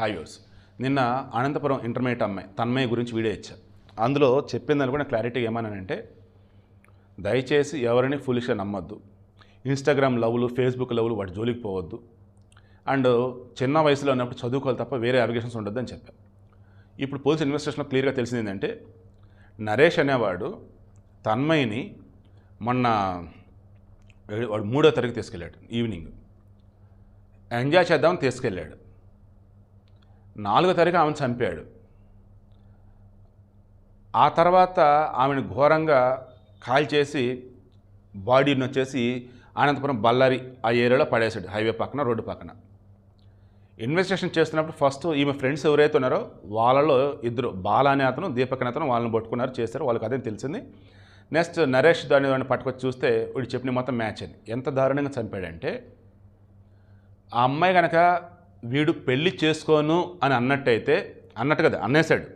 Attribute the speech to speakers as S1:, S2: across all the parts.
S1: Hi yours నిన్న Anantapuram intermediate అమ్మాయి తన్మయ్య గురించి వీడియో ఇచ్చా. అందులో చెప్పిందని కూడా క్లారిటీగా ఏమన్నానంటే దయచేసి ఎవరిని ఫులిష్గా నమ్మొద్దు. ఇన్స్టాగ్రామ్ లవ్లు ఫేస్బుక్ లవ్లు వాటి జోలికి పోవద్దు. అండ్ చిన్న వయసులో ఉన్నప్పుడు చదువుకోవాలి తప్ప వేరే అప్లికేషన్స్ ఉండొద్దు అని చెప్పాను ఇప్పుడు పోలీస్ ఇన్వెస్టిగేషన్లో క్లియర్గా తెలిసింది ఏంటంటే నరేష్ అనేవాడు తన్మయిని మొన్న వాడు మూడో తరగతి తీసుకెళ్ళాడు ఈవినింగ్ ఎంజాయ్ చేద్దామని తీసుకెళ్ళాడు. నాలుగో తారీఖు ఆమెను చంపాడు. ఆ తర్వాత ఆమెను ఘోరంగా కాల్ చేసి బాడీని వచ్చేసి అనంతపురం బళ్ళారి ఆ ఏరియాలో పడేశాడు హైవే పక్కన రోడ్డు పక్కన. ఇన్వెస్టిగేషన్ చేస్తున్నప్పుడు ఫస్ట్ ఈమె ఫ్రెండ్స్ ఎవరైతే ఉన్నారో వాళ్ళలో ఇద్దరు బాల అనే అతను దీపక్ అనే అతను వాళ్ళని పట్టుకున్నారు చేశారు వాళ్ళకి అదే తెలిసింది. నెక్స్ట్ నరేష్ దాని పట్టుకొచ్చి చూస్తే వీడు చెప్పిన మొత్తం మ్యాచ్ అని ఎంత దారుణంగా చంపాడంటే ఆ అమ్మాయి కనుక వీడు పెళ్ళి చేసుకోను అని అన్నట్టయితే అన్నట్టు కదా అన్నేశాడు.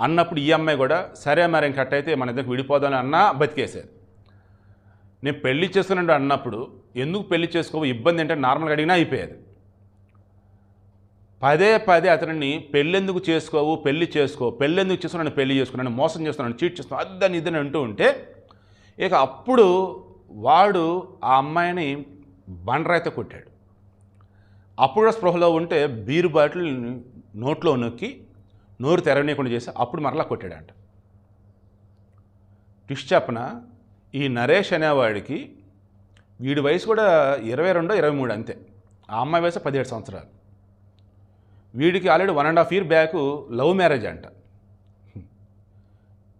S1: అన్నప్పుడు ఈ అమ్మాయి కూడా సరే మరి ఇంకట్టయితే మన ఇద్దరికి విడిపోదాం అన్నా బతికేసేది. నేను పెళ్ళి చేసుకున్నాడు అన్నప్పుడు ఎందుకు పెళ్ళి చేసుకోవు? ఇబ్బంది అంటే నార్మల్గా అడిగినా అయిపోయేది. పదే పదే అతనిని పెళ్ళెందుకు చేసుకోవు? పెళ్ళి చేసుకో. పెళ్ళెందుకు చేసుకున్నాను పెళ్ళి చేసుకున్నాను మోసం చేస్తున్నాను చీట్ చేస్తున్నాను అద్దని ఇదని అంటూ ఉంటే ఇక అప్పుడు వాడు ఆ అమ్మాయిని బండరాయితో కొట్టాడు. అప్పుడు కూడా స్పృహలో ఉంటే బీరు బాటిల్ నోట్లో నొక్కి నోరు తెరవనీయకుండా చేసి అప్పుడు మరలా కొట్టాడంట. ట్విస్ట్ చెప్పన ఈ నరేష్ అనేవాడికి వీడి వయసు కూడా ఇరవై రెండో ఇరవై మూడు అంతే. ఆ అమ్మాయి వయసు పదిహేడు సంవత్సరాలు. వీడికి already one and half year back love marriage అంట.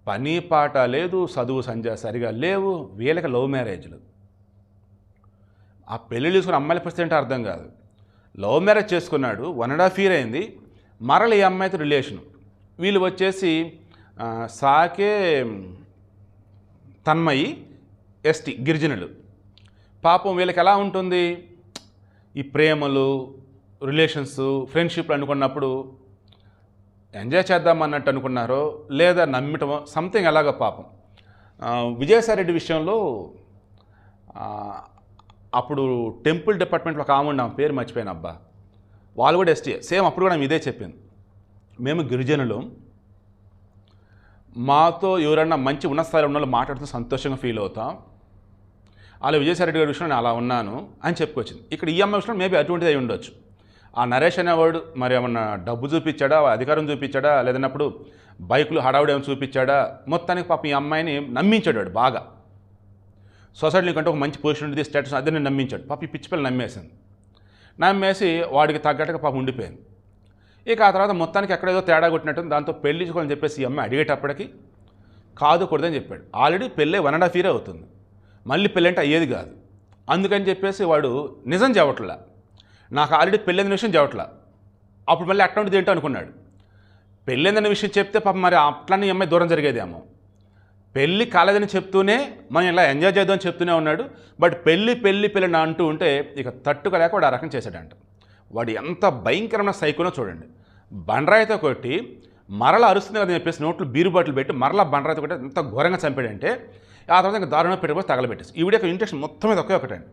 S1: పని పాట లేదు చదువు సంజ సరిగా లేవు వీళ్ళకి లవ్ మ్యారేజ్లు. ఆ పెళ్ళి చూసుకుని అమ్మాయిల పరిస్థితి అంటే అర్థం కాదు. లవ్ మ్యారేజ్ చేసుకున్నాడు. వన్ అండ్ హాఫ్ ఇయర్ అయింది. మరల ఈ అమ్మాయితో రిలేషన్ వీళ్ళు వచ్చేసి సాకే తన్మయి ఎస్టీ గిరిజనులు. పాపం వీళ్ళకి ఎలా ఉంటుంది? ఈ ప్రేమలు రిలేషన్స్ ఫ్రెండ్షిప్లు అనుకున్నప్పుడు ఎంజాయ్ చేద్దాం అన్నట్టు అనుకున్నారో లేదా నమ్మటమో సంథింగ్ అలాగ పాపం. విజయసాయి విజయసాయిరెడ్డి విషయంలో అప్పుడు టెంపుల్ డిపార్ట్మెంట్లో ఒక ఆమె ఉండే ఆమె పేరు మర్చిపోయాను అబ్బా. వాళ్ళు కూడా ఎస్టీ. సేమ్ అప్పుడు కూడా ఆమె ఇదే చెప్పింది. మేము గిరిజనులు. మాతో ఎవరైనా మంచి ఉన్న స్థాయిలో ఉన్న వాళ్ళు మాట్లాడుతూ సంతోషంగా ఫీల్ అవుతాం. అలా విజయసాయిరెడ్డి గారి విషయంలో నేను అలా ఉన్నాను అని చెప్పుకొచ్చింది. ఇక్కడ ఈ అమ్మాయి విషయంలో మేబీ అటువంటిది అయి ఉండొచ్చు. ఆ నరేష్ అనేవాడు మరి ఏమన్నా డబ్బు చూపించాడా? అధికారం చూపించాడా? లేదన్నప్పుడు బైకులు హడావుడు ఏమైనా చూపించాడా? మొత్తానికి పాపం ఈ అమ్మాయిని నమ్మించాడు వాడు బాగా. సొసైటీలో కంటే ఒక మంచి పొజిషన్ ఉంటుంది స్టేటస్ అదే నేను నమ్మించాడు. పాప ఈ పిచ్చిపిల్ల నమ్మేసింది. నమ్మేసి వాడికి తగ్గట్టుగా పాప ఉండిపోయింది. ఇక ఆ తర్వాత మొత్తానికి ఎక్కడేదో తేడా కొట్టినట్టు దాంతో పెళ్ళించుకోవాలని చెప్పేసి ఈ అమ్మాయి అడిగేటప్పటికి కాదు కూడదని చెప్పాడు. ఆల్రెడీ పెళ్ళే వన్ అండ్ హాఫ్ ఇయర్ అవుతుంది. మళ్ళీ పెళ్ళి అంటే అయ్యేది కాదు. అందుకని చెప్పేసి వాడు నిజం చెప్పట్లా. నాకు ఆల్రెడీ పెళ్ళైన విషయం చెప్పట్లా. అప్పుడు మళ్ళీ అట్లాంటిది ఏంటో అనుకున్నాడు. పెళ్ళైందన్న విషయం చెప్తే పాపం మరి అట్లనే ఈ అమ్మాయి దూరం జరిగేదేమో. పెళ్ళి కాలేదని చెప్తూనే మనం ఇలా ఎంజాయ్ చేద్దామని చెప్తూనే ఉన్నాడు. బట్ పెళ్ళి పెళ్ళి పెళ్ళిన అంటూ ఉంటే ఇక తట్టుకోలేక వాడు ఆ రకం చేశాడంట. వాడు ఎంత భయంకరమైన సైకోనో చూడండి. బండరాయితో కొట్టి మరల అరుస్తుంది కదా చెప్పేసి నోట్లు బీరు బాటిల్ పెట్టి మరలా బండరాయితో కొట్టి ఎంత ఘోరంగా చంపాడంటే ఆ తర్వాత ఇంకా దారుణంగా పెట్టిపోయి తగలబెట్టేసి ఈవిడ యొక్క ఇంట్రెస్ట్ మొత్తం మీద ఒకే ఒకటండి.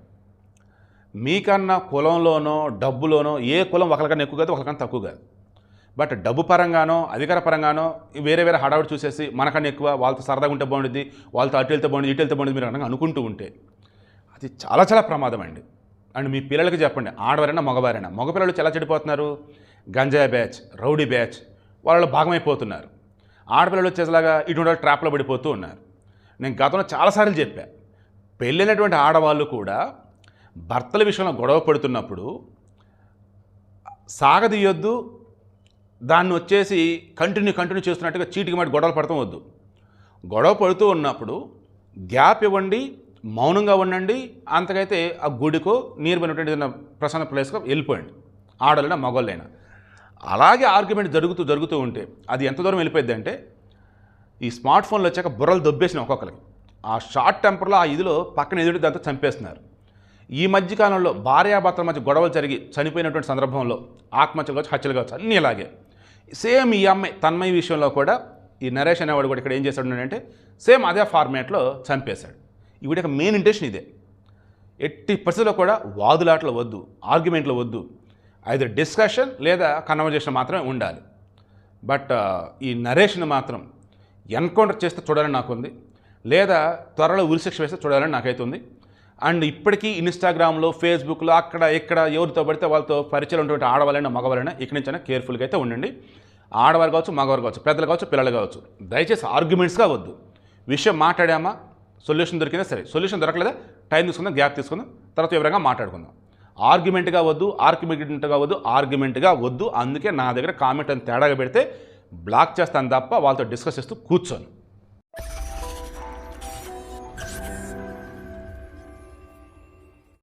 S1: మీకన్నా కులంలోనో డబ్బులోనో ఏ కులం ఒకరికన్నా ఎక్కువ కాదు ఒకరికన్నా తక్కువ కాదు. బట్ డబ్బు పరంగానో అధికార పరంగానో వేరే వేరే హడావుడి చూసేసి మనకన్నా ఎక్కువ వాళ్ళతో సరదాగా ఉంటే బాగుంటుంది వాళ్ళతో అటు వెళ్తే బాగుంటుంది ఇటు వెళ్తే బాగుంటుంది మీరు అనగా అనుకుంటూ ఉంటే అది చాలా చాలా ప్రమాదం అండి. అండ్ మీ పిల్లలకి చెప్పండి ఆడవారైనా మగవారైనా మగపిల్లలు ఎలా చెడిపోతున్నారు? గంజాయి బ్యాచ్ రౌడీ బ్యాచ్ వాళ్ళు భాగమైపోతున్నారు. ఆడపిల్లలు వచ్చేలాగా ఇటువంటి ట్రాప్లో పడిపోతూ ఉన్నారు. నేను గతంలో చాలాసార్లు చెప్పా పెళ్ళైనటువంటి ఆడవాళ్ళు కూడా భర్తల విషయంలో గొడవ పడుతున్నప్పుడు సాగదీయొద్దు దాన్ని వచ్చేసి కంటిన్యూ కంటిన్యూ చేస్తున్నట్టుగా చీటికి మాట గొడవలు పడతాం వద్దు. గొడవ పడుతూ ఉన్నప్పుడు గ్యాప్ ఇవ్వండి మౌనంగా ఉండండి అంతకైతే ఆ గుడికో నీరుమైనటువంటి పోయినటువంటి ఏదైనా ప్రశాంత ప్లేస్కో వెళ్ళిపోయండి. ఆడలైనా మగవాళ్ళైనా అలాగే ఆర్గ్యుమెంట్ జరుగుతూ జరుగుతూ ఉంటే అది ఎంత దూరం వెళ్ళిపోయింది అంటే ఈ స్మార్ట్ ఫోన్లు వచ్చాక బుర్రలు దొబ్బేసిన ఒక్కొక్కరికి. ఆ షార్ట్ టెంపర్లో ఆ ఇదిలో పక్కన ఎదుటి దాంతో చంపేస్తున్నారు. ఈ మధ్యకాలంలో భార్యాభర్తల మధ్య గొడవలు జరిగి చనిపోయినటువంటి సందర్భంలో ఆత్మహత్యలు కావచ్చు హత్యలు కావచ్చు అన్నీ ఇలాగే సేమ్ ఈ అమ్మాయి తన్మయ విషయంలో కూడా ఈ నరేష్ అనేవాడు కూడా ఇక్కడ ఏం చేశాడు అంటే సేమ్ అదే ఫార్మాట్లో చంపేశాడు. ఈవిడ యొక్క మెయిన్ ఇంటెన్షన్ ఇదే. ఎట్టి పరిస్థితుల్లో కూడా వాదులాటలు వద్దు ఆర్గ్యుమెంట్లు వద్దు. ఐదర్ డిస్కషన్ లేదా కన్వర్జేషన్ మాత్రమే ఉండాలి. బట్ uh, ఈ నరేష్ని మాత్రం ఎన్కౌంటర్ చేస్తే చూడాలని నాకు ఉంది లేదా త్వరలో ఉరిశిక్ష వేస్తే చూడాలని నాకైతే ఉంది. అండ్ ఇప్పటికీ ఇన్స్టాగ్రామ్లో ఫేస్బుక్లో అక్కడ ఇక్కడ ఎవరితో పడితే వాళ్ళతో పరిచయం ఉన్నటువంటి ఆడవాళ్ళైనా మగవాళ్ళైనా ఇక్కడి నుంచైనా కేర్ఫుల్గా అయితే ఉండండి. ఆడవారు కావచ్చు మగవారు కావచ్చు పెద్దలు కావచ్చు పిల్లలు కావచ్చు దయచేసి ఆర్గ్యుమెంట్స్గా వద్దు. విషయం మాట్లాడామా? సొల్యూషన్ దొరికినా సరే. సొల్యూషన్ దొరకలేదా? టైం తీసుకుందాం గ్యాప్ తీసుకుందాం తర్వాత వివరంగా మాట్లాడుకుందాం. ఆర్గ్యుమెంట్గా వద్దు ఆర్గ్యుమెంట్గా వద్దు ఆర్గ్యుమెంట్గా వద్దు. అందుకే నా దగ్గర కామెంట్ అని తేడాగా పెడితే బ్లాక్ చేస్తాను తప్ప వాళ్ళతో డిస్కస్ చేస్తూ కూర్చోను.